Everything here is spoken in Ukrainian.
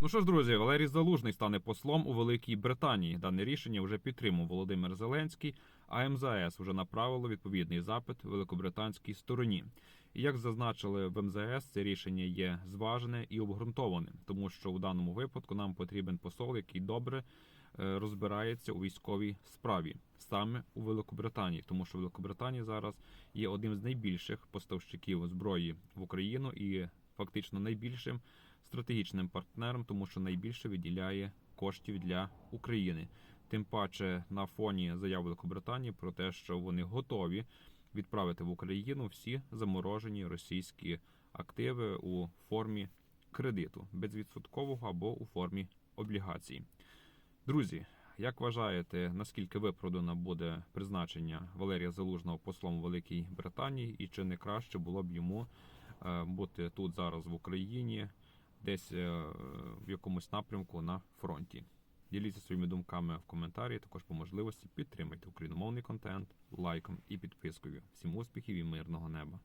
Ну що ж, друзі, Валерій Залужний стане послом у Великій Британії. Дане рішення вже підтримав Володимир Зеленський, а МЗС вже направило відповідний запит великобританській стороні. І як зазначили в МЗС, це рішення є зважене і обґрунтоване, тому що у даному випадку нам потрібен посол, який добре е, розбирається у військовій справі саме у Великобританії, тому що Великобританія зараз є одним з найбільших поставщиків зброї в Україну і фактично найбільшим стратегічним партнером, тому що найбільше виділяє коштів для України. Тим паче на фоні заяв Великобританії про те, що вони готові відправити в Україну всі заморожені російські активи у формі кредиту безвідсоткового або у формі облігацій. Друзі, як вважаєте, наскільки виправдано буде призначення Валерія Залужного послом Великій Британії, і чи не краще було б йому е, бути тут зараз в Україні, десь е, в якомусь напрямку на фронті? Діліться своїми думками в коментарі. Також по можливості підтримайте україномовний контент лайком і підпискою. Всім успіхів і мирного неба!